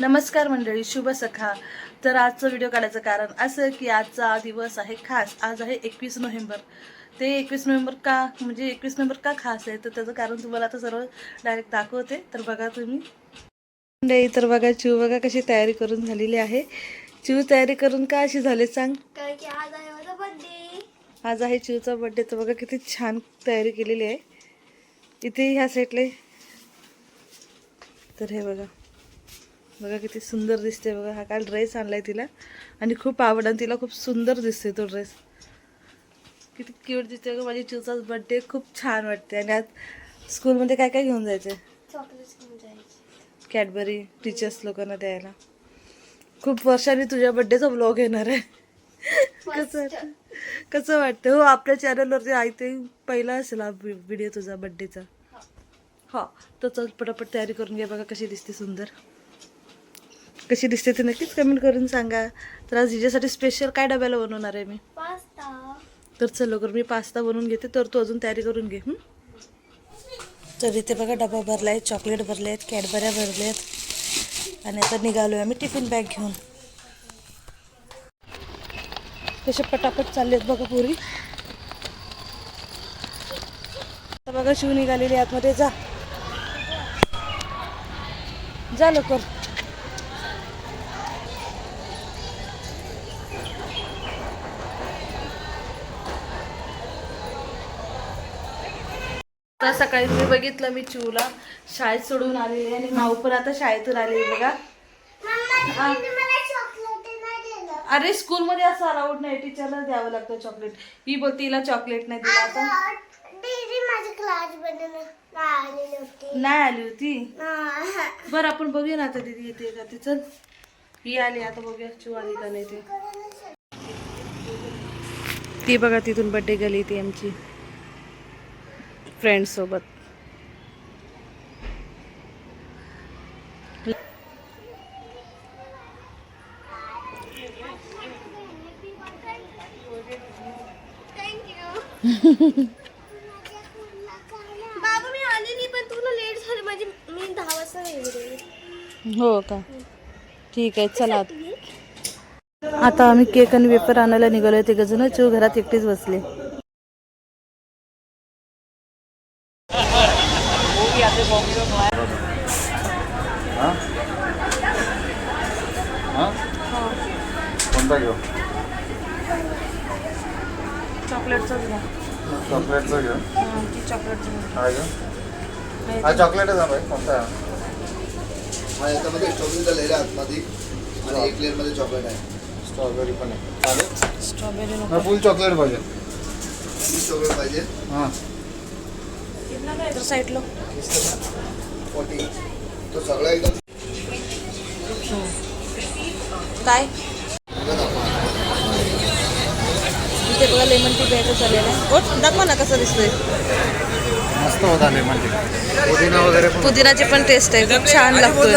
नमस्कार मंडळी शुभ सखा तर आजचं व्हिडिओ काढायचं कारण असं की आजचा दिवस आहे खास. आज आहे एकवीस नोव्हेंबर. ते एकवीस नोव्हेंबर का म्हणजे एकवीस नोव्हेंबर का खास आहे? तर त्याचं कारण तुम्हाला आता सर्व डायरेक्ट दाखवते. तर बघा तुम्ही. मंडळी तर बघा चिव बघा कशी तयारी करून झालेली आहे. चिव तयारी करून का अशी झाली सांग? कारण की आज आहे माझा बर्थडे आज आहे चिवचा बड्डे तर बघा किती छान तयारी केलेली आहे. इथे ह्या सेटले तर हे बघा. बघा किती सुंदर दिसते बघा. हा काल ड्रेस आणलाय तिला. आणि खूप आवड आणि तिला खूप सुंदर दिसते तो ड्रेस. किती क्यूट दिसते बघा माझी चिवचा बड्डे खूप छान वाटते. आणि आज स्कूलमध्ये काय काय घेऊन जायचं. कॅडबरी टीचर्स लोकांना द्यायला. खूप वर्षांनी तुझ्या बड्डेचा ब्लॉग येणार आहे. कसं कसं वाटतं? हो आपल्या चॅनलवरती आय ते पहिला असेल हा व्हिडिओ तुझा बड्डेचा हो. तर चल पटापट तयारी करून घ्या बघा कशी दिसते सुंदर. कशी दिसते ते नक्कीच कमेंट करून सांगा. तर आज हिच्यासाठी स्पेशल काय डब्याला बनवणार आहे मी? पास्ता. तर चल लवकर मी पास्ता बनवून घेते. तर तू अजून तयारी करून घे? तर इथे बघा डबा भरला आहे चॉकलेट भरले आहेत कॅडबऱ्या भरल्या आहेत आणि आता निघालो आहे आम्ही टिफिन बॅग घेऊन. कसे पटापट चालले आहेत बघा पुरी. आता बघा शिव निघालेली आतमध्ये. जा. जा लवकर. तर सकाळी मी बघितलं मी चिवला. शाळेत सोडून आलेली आणि माऊ पण आता शाळेतून आलेली बघा. अरे स्कूलमध्ये असं अलाउड नाही. टीचरला द्यावं लागतं चॉकलेट ही बोलते तिला चॉकलेट नाही दिला आता नाही नाही आली होती? बरं आपण बघूया ना आता दीदी येते का ती. चल. ही आली आता बघूया. चिव आली का नाही ती. ती बघा तिथून बड्डे गेली ती आमची. फ्रेंड सोबत. बाबा मी आले नाही पण तुला लेट झालं. माझी मी दहा वाजता येईल हो का? ठीक आहे चला आता. आम्ही केक आणि वेपर आणायला निघालोय. ते गजून चिव घरात एकटीच बसले हा? हा? कोणता घेऊ चॉकलेटचाच घ्या चॉकलेटचा घेऊ चॉकलेटचा हा घेऊ हा चॉकलेटच आहे कोणता आहे हा याच्यामध्ये स्ट्रॉबेरीचा लेअर आहे आतमध्ये. आणि एक लेअरमध्ये चॉकलेट आहे. स्ट्रॉबेरी पण आहे. चालेल. स्ट्रॉबेरी हा फुल चॉकलेट पाहिजे. वीस चॉकलेट पाहिजे. हां. साईडला फोर्टी तो सगळा एकदम काय? इथे बघा लेमन टी प्यायचं चाललेलं आहे. ओट दाखवा ना कसं दिसतंय. मस्त होता लेमन टी पुदिना वगैरे पण पुदिनाची पण टेस्ट आहे. खूप छान लागतोय.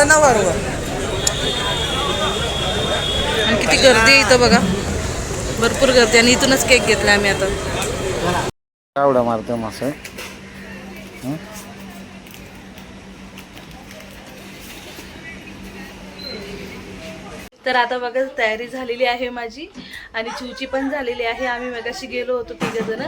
आणि किती गर्दी आहे इथं बघा. भरपूर गर्दी. आणि इथूनच केक घेतला आम्ही आता. उड्या मारते मासे. तर आता बघा तयारी झालेली आहे माझी आणि चिवची पण झालेली आहे. आम्ही मगाशी गेलो होतो तिघ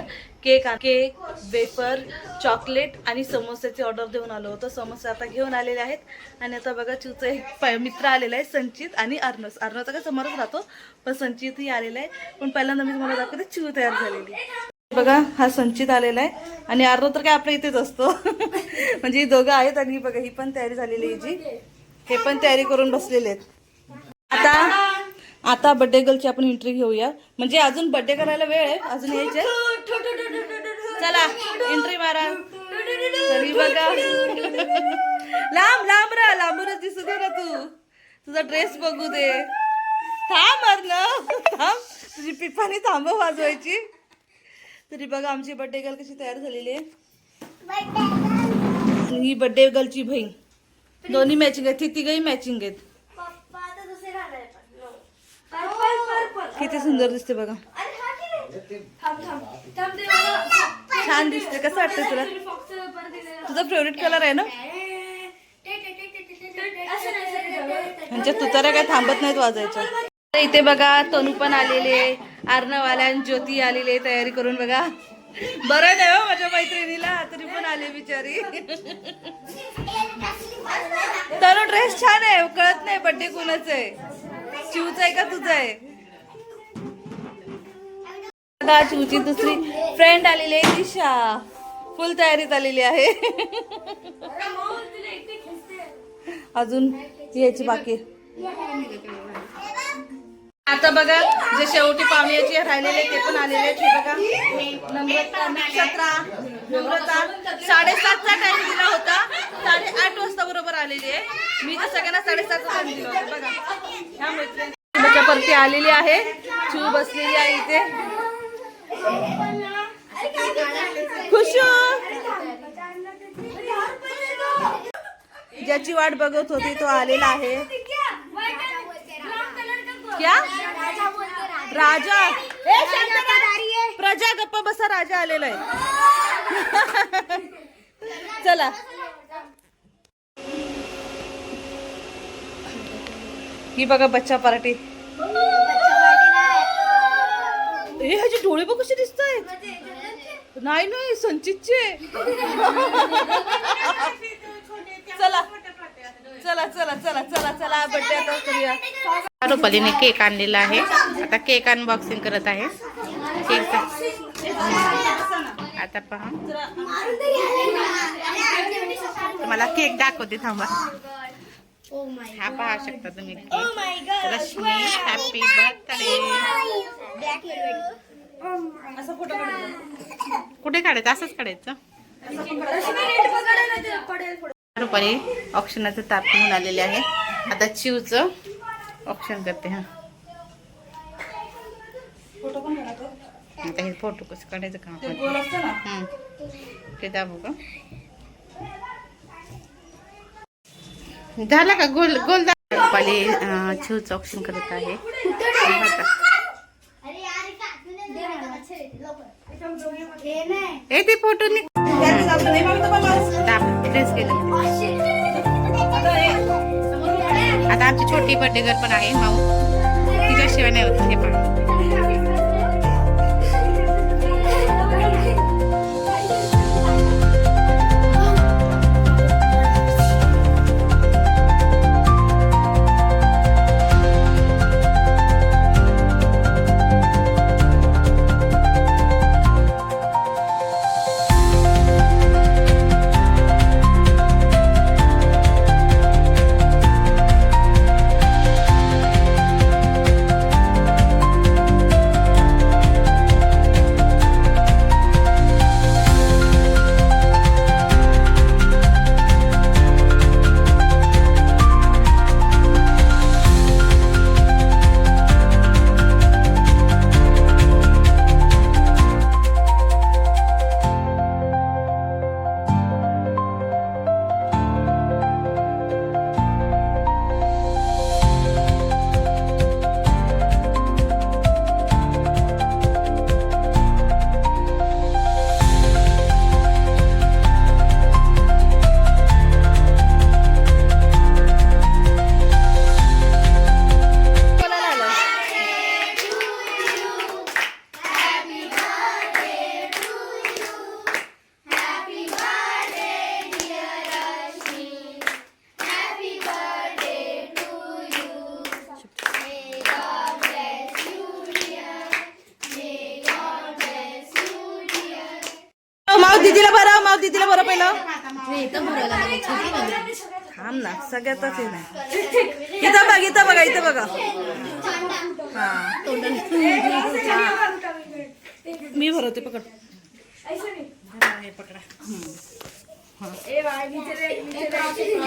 केक केक वेफर चॉकलेट आणि समोस्याची ऑर्डर देऊन आलो होतो. समोसे आता घेऊन आलेले आहेत. आणि आता बघा चिवचा एक मित्र आलेला आहे संचित आणि अर्नस. अर्नस तर काय समोरच राहतो पण संचितही आलेला आहे. पण पहिल्यांदा मी तुम्हाला दाखवते चिव तयार झालेली बघा हा संचित आलेला आहे. आणि अर्नो तर काय आपल्या इथेच असतो. म्हणजे ही दोघं आहेत आणि बघा ही पण तयारी झालेली आहे जी. हे पण तयारी करून बसलेले आहेत. आता आता बर्थडे गर्लची आपण एंट्री घेऊया. म्हणजे अजून बर्थडे करायला वेळ आहे. अजून यायचे चला एंट्री मारा. तरी बघा. लांब लांब राहा. लांबूनच दिसू दे ना तू. तुझा ड्रेस बघू दे. थांब ना थांब. तुझी पिपाने थांब हो वाजवायची. तरी बघा आमची बर्थडे गर्ल कशी तयार झालेली आहे. ही बर्थडे गर्लची बहीण. दोन्ही मॅचिंग आहेत. ती तिघही मॅचिंग आहेत पप्पा आता दुसरे घालाय पण पर्पल पर्पल किती सुंदर दिसते बघा अरे हा की नाही थांब थांब थांब ते मला छान दिसते कसं वाटतं तुला तुझा फेवरेट कलर आहे ना. म्हणजे तुताऱ्या काय थांबत नाहीत वाजायच्या तर इथे बघा तनू पण आलेली आणि ज्योती आलेली तयारी करून बघा बरं नाही हो माझ्या मैत्रिणीला तरी पण आली बिचारी तनु ड्रेस छान आहे कळत नाही बड्डे कुणाच आहे चिवचा आहे का तुझा आहे बघा चिवची दुसरी फ्रेंड आलेली आहे दिशा. फुल तयारीत आलेली आहे. अजून यायची बाकी आता बघा जे शेवटी पाहुण्याचे राहिलेले ते पण आलेले आहेत. हे बघा नम्रता नक्षत्रा नम्रता. साडेसातचा टाइम दिला होता. साडेआठ वाजता बरोबर आलेली आहे. मी तर सगळ्यांना साडेसात टाइम दिला होता. बघा. ह्या मैत्रिणी परती आलेली आहे. चू बसलेली आहे इथे. खुशू! ज्याची वाट बघत होती तो आलेला आहे. क्या? राजा. प्रजा गप्प बसा राजा आलेला आहे. चला. ही बघा बच्चा पार्टी. हे ह्याचे डोळे बघ कसे दिसत आहेत नाही नाही संचितचे. चला चला चला चला चला चला बड्डे आता करूया. रुपालीने केक आणलेला आहे. आता केक अनबॉक्सिंग करत आहे. केक आता पहा. मला केक दाखवते थांबा. हा पहा शकता तुम्ही केक. रश्मी हॅपी बर्थडे कुठे काढायचं? असंच काढायचं? रुपाली ऑप्शनाचं ताप घेऊन आलेले आहे. आता चिवचं ऑप्शन करते हा. आता हे फोटो कसं काढायचं का. ते दाबू का? झाला का? गोल गोल अं, चिवचं ऑप्शन करत आहे. ए ते फोटो केलं आता आमची छोटी बर्थडे गर्ल पण आहे माऊ. तिच्याशिवाय नाही होत हे पण माव दीदीला बरं माव दीदीला बरं पहिलं. थांब ना सगळ्यातच हे नाही. इथं बघ इथं बघा इथं बघा. हा. मी भरवते पकड.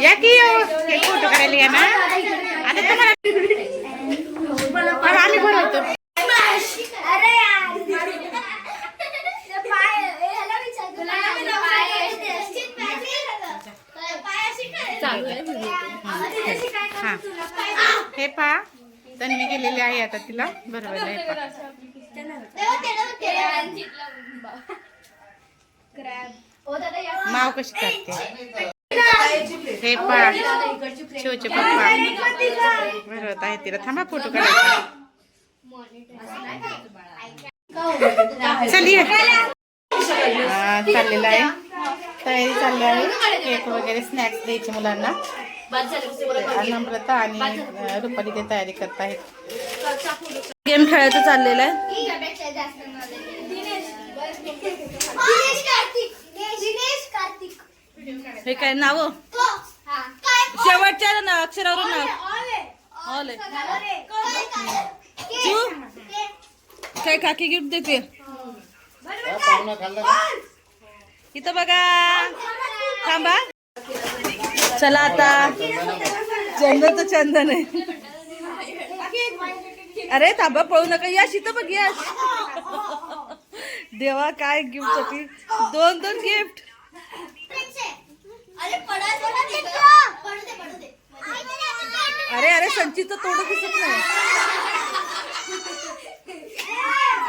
या की फोटो काढायला या ना? आता तुम्हाला आता आम्ही भरवतो अरे यार ते पाय ह्याला विचार तुला पाय व्यवस्थित पाय अशी काय हा हे पहा. तन्वी गेलेली आहे आता तिला. बरोबर आहे पहा. माव कशी करते हे पहा. शिवचे पप्पा. बरोबर आहे तिला. थांबा फोटो काढायचा. चल ये. चाललेलं आहे. तयारी चालली आहे. केक वगैरे स्नॅक्स द्यायचे मुलांना. नम्रता आणि रुपाली ते तयारी करत आहेत. गेम खेळायचं चाललेलं आहे. हे काय नाव? शेवटच्या ना अक्षरावरून नाव. ऑल काय? काकी गिफ्ट देते? इथं बघा. थांबा. चला आता. चंदन तर चंदन आहे. अरे थांबा पळू नका. यश इथं बघ यश. देवा काय गिफ्ट होती. दोन दोन गिफ्ट अरे अरे अरे संचितचं तोंड दिसत नाही.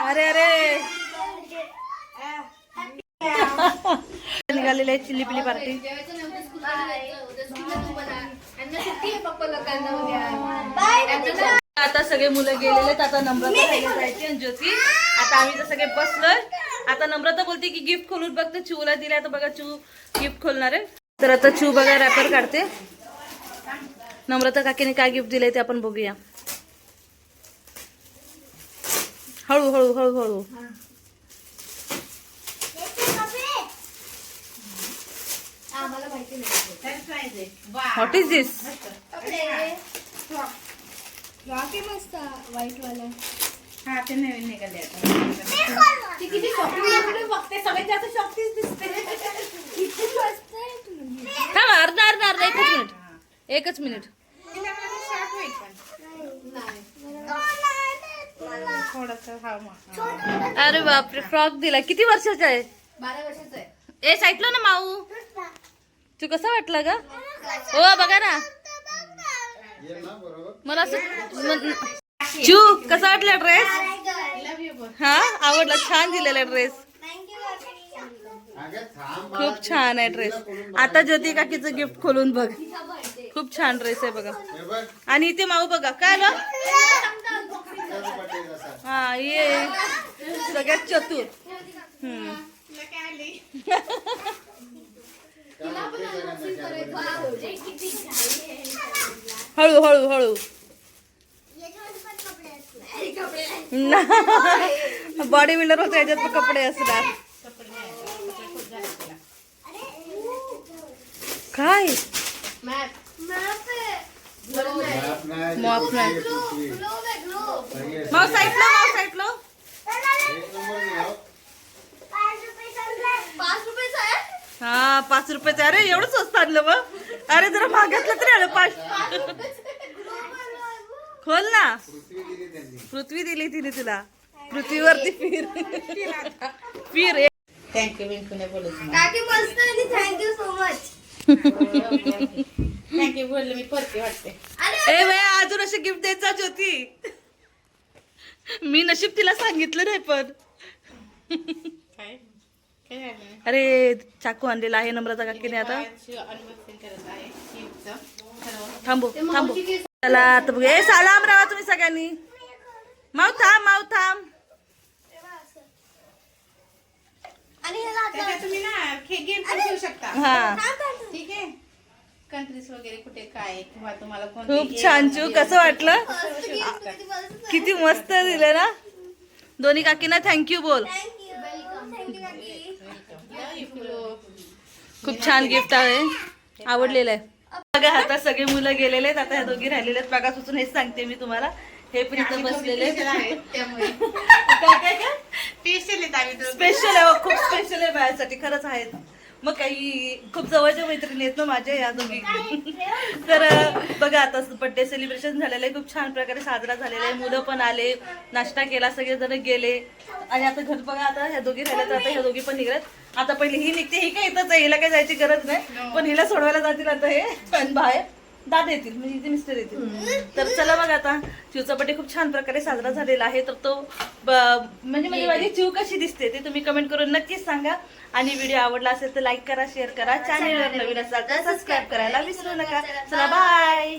अरे अरे. निघालेली आहे चिल्ली पिली पार्टी. आता सगळे मुलं गेलेले आता नम्रता राहिली जायची आणि ज्योती. आता आम्ही तर सगळे बसलोय. आता नम्रता बोलते की गिफ्ट खोलून बघते चिवला दिलाय. तर बघा चिव गिफ्ट खोलणार आहे. तर आता चिव बघा रॅपर काढते. नम्रता काकीने काय गिफ्ट दिलंय ते आपण बघूया. हळू हळू हळू हळू. व्हॉट इज दिस बाकी मस्त. व्हाईट वाला. हा ते नवीन निघाले आता. ती किती शॉपिंग बघते? सगळ्यात जास्त शॉपिंग दिसते. किती मस्त आहे तुम्ही थांब अर्धा अर्धा अर्धा एकच मिनिट. एकच मिनिट. हा अरे बापरे फ्रॉक दिला किती वर्षाचा आहे? बारा वर्षाचं आहे. ए ऐकलं ना माऊ. तू कसा वाटला ग? हो बघा ना. मला असं चू कसा वाटला ड्रेस? हा आवडला. छान दिलेला ड्रेस. खूप छान आहे ड्रेस. आता ज्योती काकीचं गिफ्ट खोलून बघ. खूप छान ड्रेस आहे बघा. आणि इथे माऊ बघा. काय आलं? हा ये. सगळ्यात चतुर. हम्म. हळू हळू हळू. बॉडी बिल्डर होतो याच्यात पण कपडे असणार. काय? मॉप नाही. आहे. साईडला माऊ साईडला एक नंबर मिळाव. पाच रुपयाचा आहे हा पाच रुपयाचं. अरे एवढं स्वस्त आणलं मग अरे जरा महागातलं तरी आलं पाच. खोल ना. पृथ्वी दिली त्यांनी पृथ्वी दिली तिने तुला. पृथ्वीवरती फिर. फिर. थँक्यू विंकूने काकी मस्त आणि थँक्यू सो मच थँक्यू बोलले मी परती वाटते. अरे ए बया अजून असे गिफ्ट द्यायचा होती मी नशीब तिला सांगितलं नाही पण. काय? अरे चाकू आणलेला आहे नम्रता काकीने आता. थांबू थांबू. चला आता बघ. ए सलाम राहा तुम्ही सगळ्यांनी. माऊ थांब माऊ थांब. आणि ह्याला आता त्याच्यात तुम्ही ना गेम पण ठेवू शकता. हा. ठीक आहे? कंट्रीज वगैरे कुठे काय किंवा तुम्हाला खूप छान चू कसं वाटलं? किती मस्त. किती मस्त दिलं ना? दोन्ही काकीना थँक्यू बोल. खूप छान गिफ्ट आहे. आवडलेलं आहे. बघा आता सगळे मुलं गेलेले आहेत. आता ह्या दोघी राहिलेले आहेत. बघा सुचून हेच सांगते मी तुम्हाला. हे पण इथं बसलेले स्पेशल आहेत आम्ही आहे हो, खूप स्पेशल आहे माझ्यासाठी खरंच आहेत. मग काही खूप जवळच्या मैत्रिणी आहेत ना माझ्या या दोघी. तर बघा आता बर्थडे सेलिब्रेशन झालेलं आहे. खूप छान प्रकारे साजरा झालेला आहे. मुलं पण आले नाश्ता केला सगळेजण गेले. आणि आता घर बघा आता ह्या दोघी राहिल्या तर आता ह्या दोघी पण निघत आता पहिले ही निघते ही काय इथंच आहे हिला काही जायची गरज नाही. पण हिला सोडवायला जातील आता हे पण बाहेर. दादा येतील म्हणजे इथे मिस्टर येतील. तर चला बघा आता चिवचा बर्थडे खूप छान प्रकारे साजरा झालेला आहे. तर तो म्हणजे म्हणजे माझी चिव कशी दिसते ते तुम्ही कमेंट करून नक्कीच सांगा. आणि व्हिडिओ आवडला असेल तर लाईक करा शेअर करा. चॅनेलवर नवीन असाल तर सबस्क्राईब करायला विसरू नका. चला बाय